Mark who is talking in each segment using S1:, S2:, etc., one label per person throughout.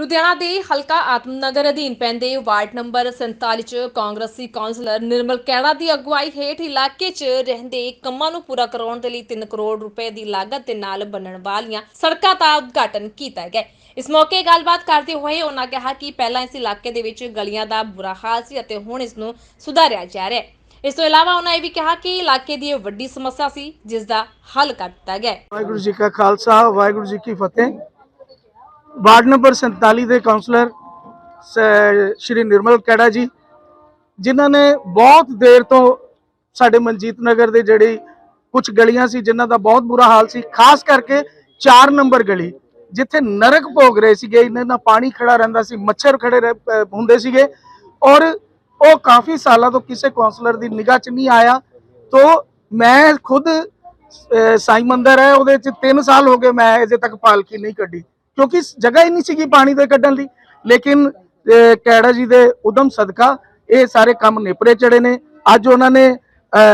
S1: ਲੁਧਿਆਣਾ ਦੇ ਹਲਕਾ ਆਤਮਨਗਰ ਅਧੀਨ ਪੈਂਦੇ ਵਾਰਡ ਨੰਬਰ 47 ਚ ਕਾਂਗਰਸੀ ਕਾਉਂਸਲਰ ਨਿਰਮਲ ਕੈੜਾ ਦੀ ਅਗਵਾਈ ਹੇਠ ਇਲਾਕੇ 'ਚ ਰਹਿੰਦੇ ਕੰਮਾਂ ਨੂੰ ਪੂਰਾ ਕਰਾਉਣ ਦੇ ਲਈ 3 ਕਰੋੜ ਰੁਪਏ ਦੀ ਲਾਗਤ ਦੇ ਨਾਲ ਬਣਨ ਵਾਲੀਆਂ ਸੜਕਾਂ ਦਾ ਉਦਘਾਟਨ ਕੀਤਾ ਗਿਆ। ਇਸ ਮੌਕੇ ਗੱਲਬਾਤ ਕਰਦੇ ਹੋਏ ਉਹਨਾਂ ਕਿਹਾ ਕਿ ਪਹਿਲਾਂ ਇਸ ਇਲਾਕੇ ਦੇ ਵਿੱਚ ਗਲੀਆਂ ਦਾ ਬੁਰਾ ਹਾਲ ਸੀ ਅਤੇ ਹੁਣ ਇਸ ਨੂੰ ਸੁਧਾਰਿਆ ਜਾ ਰਿਹਾ ਹੈ। ਇਸ ਤੋਂ ਇਲਾਵਾ ਉਹਨਾਂ ਇਹ ਵੀ ਕਿਹਾ ਕਿ ਇਲਾਕੇ ਦੀ ਇਹ ਵੱਡੀ ਸਮੱਸਿਆ ਸੀ, ਜਿਸ ਦਾ ਹੱਲ ਕਰ ਦਿੱਤਾ ਗਿਆ
S2: ਵਾਹਿਗੁਰੂ ਜੀ ਕਾ ਖਾਲਸਾ, ਵਾਹਿਗੁਰੂ ਜੀ ਕੀ ਫਤਿਹ। ਵਾਰਡ ਨੰਬਰ 47 ਦੇ ਕਾਉਂਸਲਰ ਸ਼੍ਰੀ ਨਿਰਮਲ ਕੈੜਾ ਜੀ, ਜਿਨ੍ਹਾਂ ਨੇ ਬਹੁਤ ਦੇਰ ਤੋਂ ਸਾਡੇ ਮਨਜੀਤ ਨਗਰ ਦੇ ਜਿਹੜੇ ਕੁਝ ਗਲੀਆਂ ਸੀ, ਜਿਨ੍ਹਾਂ ਦਾ ਬਹੁਤ ਬੁਰਾ ਹਾਲ ਸੀ, ਖਾਸ ਕਰਕੇ 4 ਨੰਬਰ ਗਲੀ, ਜਿੱਥੇ ਨਰਕ ਭੋਗ ਰਹੇ ਸੀਗੇ, ਇਹਨਾਂ ਦਾ ਪਾਣੀ ਖੜਾ ਰਹਿੰਦਾ ਸੀ, ਮੱਛਰ ਖੜੇ ਰਹਿ- ਹੁੰਦੇ ਸੀਗੇ ਔਰ ਉਹ ਕਾਫੀ ਸਾਲਾਂ ਤੋਂ ਕਿਸੇ ਕਾਉਂਸਲਰ ਦੀ ਨਿਗਾਹ 'ਚ ਨਹੀਂ ਆਇਆ, ਤੋਂ ਮੈਂ ਖੁਦ ਸਾਈ ਮੰਦਰ ਹੈ, ਉਹਦੇ ਚ 3 ਸਾਲ ਹੋ ਗਏ ਮੈਂ ਅਜੇ ਤੱਕ ਪਾਲਕੀ ਨਹੀਂ ਕੱਢੀ। ਕਿਉਂਕਿ ਜਗ੍ਹਾ ਹੀ ਨਹੀਂ ਸੀਗੀ ਪਾਣੀ ਦੇ ਕੱਢਣ ਲਈ ਲੇਕਿਨ, ਅਹ, ਕੈੜਾ ਜੀ ਦੇ ਉਦਮ ਸਦਕਾ ਇਹ ਸਾਰੇ ਕੰਮ ਨਿਪਰੇ ਚੜੇ ਨੇ। ਅੱਜ ਉਹਨਾਂ ਨੇ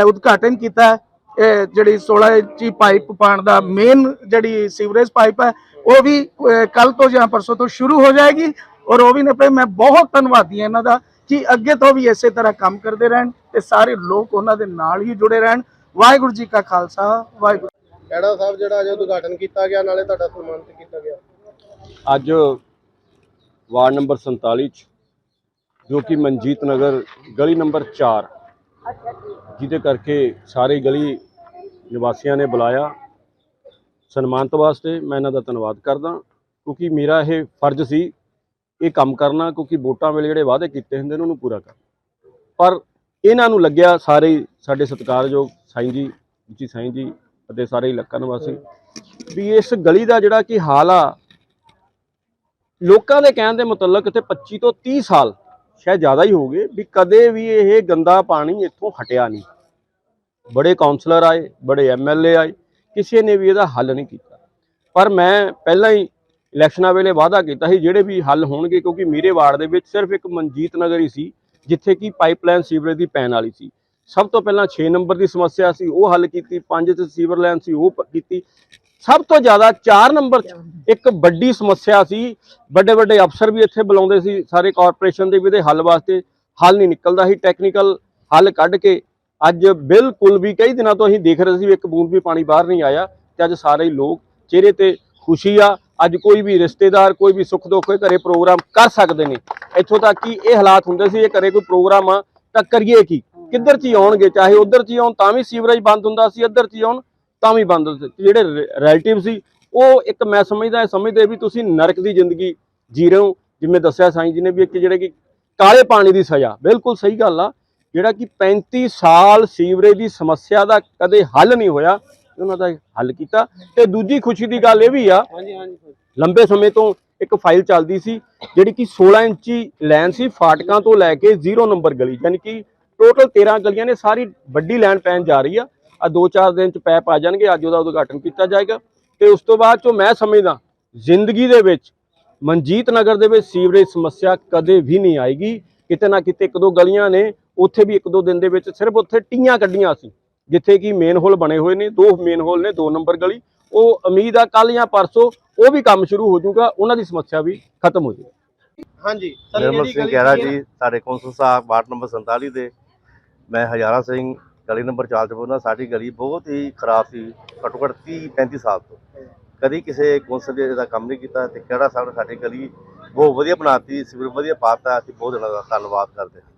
S2: ਉਦਘਾਟਨ ਕੀਤਾ ਜਿਹੜੀ 16 ਇੰਚੀ ਪਾਈਪ ਪਾਣ ਦਾ ਮੇਨ ਜਿਹੜੀ ਸੀਵਰੇਜ ਪਾਈਪ ਹੈ, ਉਹ ਵੀ ਕੱਲ ਤੋਂ ਜਾਂ ਪਰਸੋਂ ਤੋਂ ਸ਼ੁਰੂ ਹੋ ਜਾਏਗੀ। ਔਰ ਉਹ ਵੀ ਨਿਪਰੇ ਮੈਂ ਬਹੁਤ ਧੰਨਵਾਦੀ ਹਾਂ ਇਹਨਾਂ ਦਾ ਕਿ ਅੱਗੇ ਤੋਂ ਵੀ ਇਸੇ ਤਰ੍ਹਾਂ ਕੰਮ ਕਰਦੇ ਰਹਿਣ ਤੇ ਸਾਰੇ ਲੋਕ ਉਹਨਾਂ ਦੇ ਨਾਲ ਹੀ ਜੁੜੇ ਰਹਿਣ। ਵਾਹਿਗੁਰੂ ਜੀ ਕਾ ਖਾਲਸਾ, ਵਾਹਿਗੁਰੂ
S3: ਕਿਹੜਾ ਸਾਹਿਬ ਜਿਹੜਾ ਅੱਜ ਉਦਘਾਟਨ ਕੀਤਾ ਗਿਆ, ਨਾਲੇ ਤੁਹਾਡਾ ਸਨਮਾਨਿਤ ਕੀਤਾ ਗਿਆ।
S4: ਅੱਜ ਵਾਰਡ ਨੰਬਰ 47 ਚ, ਜੋ ਕਿ ਮਨਜੀਤ ਨਗਰ ਗਲੀ ਨੰਬਰ 4 ਜਿਹਦੇ ਕਰਕੇ ਸਾਰੇ ਗਲੀ ਨਿਵਾਸੀਆਂ ਨੇ ਬੁਲਾਇਆ। ਸਨਮਾਨਤ ਵਾਸਤੇ ਮੈਂ ਇਹਨਾਂ ਦਾ ਧੰਨਵਾਦ ਕਰਦਾ, ਕਿਉਂਕਿ ਮੇਰਾ ਇਹ ਫਰਜ਼ ਸੀ ਇਹ ਕੰਮ ਕਰਨਾ, ਕਿਉਂਕਿ ਵੋਟਾਂ ਵੇਲੇ ਜਿਹੜੇ ਵਾਅਦੇ ਕੀਤੇ ਹੁੰਦੇ ਨੇ, ਉਹਨੂੰ ਪੂਰਾ ਕਰਨਾ। ਪਰ ਇਹਨਾਂ ਨੂੰ ਲੱਗਿਆ ਸਾਰੇ ਸਾਡੇ ਸਤਿਕਾਰਯੋਗ ਸਾਈਂ ਜੀ ਜੀ ਸਾਈਂ ਜੀ ਅਤੇ ਸਾਰੇ ਇਲਾਕਾ ਨਿਵਾਸੀ, ਵੀ ਇਸ ਗਲੀ ਦਾ ਜਿਹੜਾ ਕਿ ਹਾਲ ਆ ਲੋਕਾਂ ਦੇ ਕਹਿਣ ਦੇ ਮੁਤਲਕ ਇੱਥੇ 25 ਤੋਂ 30 ਸਾਲ ਸ਼ਾਇਦ ਜ਼ਿਆਦਾ ਹੀ ਹੋ ਗਏ ਵੀ ਕਦੇ ਵੀ ਇਹ ਗੰਦਾ ਪਾਣੀ ਇੱਥੋਂ ਹਟਿਆ ਨਹੀਂ। ਬੜੇ ਕਾਉਂਸਲਰ ਆਏ, ਬੜੇ ਐਮਐਲਏ ਆਏ, ਕਿਸੇ ਨੇ ਵੀ ਇਹਦਾ ਹੱਲ ਨਹੀਂ ਕੀਤਾ। ਪਰ ਮੈਂ ਪਹਿਲਾਂ ਹੀ ਇਲੈਕਸ਼ਨਾਂ ਵੇਲੇ ਵਾਅਦਾ ਕੀਤਾ ਸੀ, ਜਿਹੜੇ ਵੀ ਹੱਲ ਹੋਣਗੇ, ਕਿਉਂਕਿ ਮੇਰੇ ਵਾਰਡ ਦੇ ਵਿੱਚ ਸਿਰਫ ਇੱਕ ਮਨਜੀਤ ਨਗਰ ਹੀ ਸੀ, ਜਿੱਥੇ ਕਿ ਪਾਈਪਲਾਈਨ ਸੀਵਰੇਜ ਦੀ ਪੈਣ ਵਾਲੀ ਸੀ। ਸਭ ਤੋਂ ਪਹਿਲਾਂ 6 ਨੰਬਰ ਦੀ ਸਮੱਸਿਆ ਸੀ, ਉਹ ਹੱਲ ਕੀਤੀ 5 ਤੇ ਸੀਵਰ ਲਾਈਨ ਸੀ, ਉਹ ਕੀਤੀ। ਸਭ ਤੋਂ ਜ਼ਿਆਦਾ 4 ਨੰਬਰ 'ਚ ਇੱਕ ਵੱਡੀ ਸਮੱਸਿਆ ਸੀ। ਵੱਡੇ ਵੱਡੇ ਅਫਸਰ ਵੀ ਇੱਥੇ ਬੁਲਾਉਂਦੇ ਸੀ ਸਾਰੇ ਕਾਰਪੋਰੇਸ਼ਨ ਦੇ ਵੀ ਇਹਦੇ ਹੱਲ ਵਾਸਤੇ। ਹੱਲ ਨਹੀਂ ਨਿਕਲਦਾ ਸੀ ਟੈਕਨੀਕਲ ਹੱਲ ਕੱਢ ਕੇ। ਅੱਜ ਬਿਲਕੁਲ ਵੀ ਕਈ ਦਿਨਾਂ ਤੋਂ ਅਸੀਂ ਦੇਖ ਰਹੇ ਸੀ ਇੱਕ ਬੂੰਦ ਵੀ ਪਾਣੀ ਬਾਹਰ ਨਹੀਂ ਆਇਆ ਤੇ ਅੱਜ ਸਾਰੇ ਲੋਕ ਚਿਹਰੇ ਤੇ ਖੁਸ਼ੀ ਆ। ਅੱਜ ਕੋਈ ਵੀ ਰਿਸ਼ਤੇਦਾਰ ਕੋਈ ਵੀ ਸੁੱਖ ਦੁੱਖ ਘਰੇ ਪ੍ਰੋਗਰਾਮ ਕਰ ਸਕਦੇ ਨੇ। ਇੱਥੋਂ ਤੱਕ ਕਿ ਇਹ ਹਾਲਾਤ ਹੁੰਦੇ ਸੀ ਇਹ ਘਰੇ ਕੋਈ ਪ੍ਰੋਗਰਾਮ ਆ ਤਾਂ ਕਰੀਏ ਕੀ? ਕਿੱਧਰ ਚ ਆਉਣਗੇ? ਚਾਹੇ ਉਧਰ ਚ ਆਉਣ ਤਾਂ ਵੀ ਸੀਵਰੇਜ ਬੰਦ ਹੁੰਦਾ ਸੀ ਇੱਧਰ ਚ ਆਉਣ। ਤਾਂ ਵੀ ਬੰਦ ਜਿਹੜੇ ਰਿਲੇਟਿਵ ਸੀ ਉਹ ਇੱਕ ਮੈਂ ਸਮਝਦਾ ਸਮਝਦੇ ਵੀ ਤੁਸੀਂ ਨਰਕ ਦੀ ਜ਼ਿੰਦਗੀ ਜੀ ਰਹੇ ਹੋ। ਜਿਵੇਂ ਦੱਸਿਆ ਸਾਈਂ ਜੀ ਨੇ ਵੀ ਇੱਕ ਜਿਹੜੇ ਕਿ ਕਾਲੇ ਪਾਣੀ ਦੀ ਸਜ਼ਾ ਬਿਲਕੁਲ ਸਹੀ ਗੱਲ ਆ। ਜਿਹੜਾ ਕਿ 35 ਸਾਲ ਸੀਵਰੇਜ ਦੀ ਸਮੱਸਿਆ ਦਾ ਕਦੇ ਹੱਲ ਨਹੀਂ ਹੋਇਆ ਉਹਨਾਂ ਦਾ ਹੱਲ ਕੀਤਾ। ਤੇ ਦੂਜੀ ਖੁਸ਼ੀ ਦੀ ਗੱਲ ਇਹ ਵੀ ਆ ਲੰਬੇ ਸਮੇਂ ਤੋਂ ਇੱਕ ਫਾਈਲ ਚੱਲਦੀ ਸੀ ਜਿਹੜੀ ਕਿ 16 ਇੰਚੀ ਲਾਈਨ ਸੀ ਫਾਟਕਾਂ ਤੋਂ ਲੈ ਕੇ 0 ਨੰਬਰ ਗਲੀ ਯਾਨੀ ਕਿ ਟੋਟਲ 13 ਗਲੀਆਂ ਨੇ ਸਾਰੀ ਵੱਡੀ ਲਾਈਨ ਪੈਣ ਜਾ ਰਹੀ ਆ। ਆ 2-4 ਦਿਨ ਚ ਪੈਪ ਆ ਜਾਣਗੇ ਅੱਜ ਉਹਦਾ ਉਦਘਾਟਨ ਕੀਤਾ ਜਾਏਗਾ। ਤੇ ਉਸ ਤੋਂ ਬਾਅਦ ਚੋਂ ਮੈਂ ਸਮਝਦਾ ਜ਼ਿੰਦਗੀ ਦੇ ਵਿੱਚ ਮਨਜੀਤ ਨਗਰ ਦੇ ਵਿੱਚ ਸੀਵਰੇਜ ਸਮੱਸਿਆ ਕਦੇ ਵੀ ਨਹੀਂ ਆਏਗੀ। ਕਿਤੇ ਨਾ ਕਿਤੇ ਇੱਕ ਦੋ ਗਲੀਆਂ ਨੇ ਉੱਥੇ ਵੀ ਇੱਕ ਦੋ ਦਿਨ ਦੇ ਵਿੱਚ ਸਿਰਫ ਉੱਥੇ ਟੀਆਂ ਕੱਢੀਆਂ ਸੀ ਜਿੱਥੇ ਕਿ ਮੇਨ ਹੋਲ ਬਣੇ ਹੋਏ ਨੇ ਦੋ ਮੇਨ ਹੋਲ ਨੇ ਦੋ ਨੰਬਰ ਗਲੀ। ਉਹ ਉਮੀਦ ਆ ਕੱਲ ਜਾਂ ਪਰਸੋਂ ਉਹ ਵੀ ਕੰਮ ਸ਼ੁਰੂ ਹੋ ਜਾਊਗਾ ਉਹਨਾਂ ਦੀ ਸਮੱਸਿਆ ਵੀ ਖਤਮ ਹੋ ਜਾਊਗੀ।
S3: ਹਾਂਜੀ ਸਰ
S5: ਨਿਰਮਲ ਸਿੰਘ
S3: ਸੀ
S5: ਜੀ ਸਾਡੇ ਕੌਂਸਲ ਸਾਹਿਬ ਵਾਰਡ ਨੰਬਰ 47 ਦੇ ਮੈਂ ਹਜ਼ਾਰਾ ਸਿੰਘ ਗਲੀ ਨੰਬਰ 4 ਚ ਬੋਲਦਾ ਸਾਡੀ ਗਲੀ ਬਹੁਤ ਹੀ ਖਰਾਬ ਸੀ, ਘੱਟੋ ਘੱਟ 30 35 ਸਾਲ ਤੋਂ। ਕਦੀ ਕਿਸੇ ਕੌਂਸਲ ਨੇ ਇਹਦਾ ਕੰਮ ਨਹੀਂ ਕੀਤਾ ਤੇ ਕਿਹੜਾ ਸਾਹਿਬ ਸਾਡੀ ਗਲੀ ਬਹੁਤ ਵਧੀਆ ਬਣਾਤੀ ਸਿਵਰ ਵਧੀਆ ਪਾਤਾ, ਅਸੀਂ ਬਹੁਤ ਇਹਨਾਂ ਦਾ ਧੰਨਵਾਦ ਕਰਦੇ ਹਾਂ।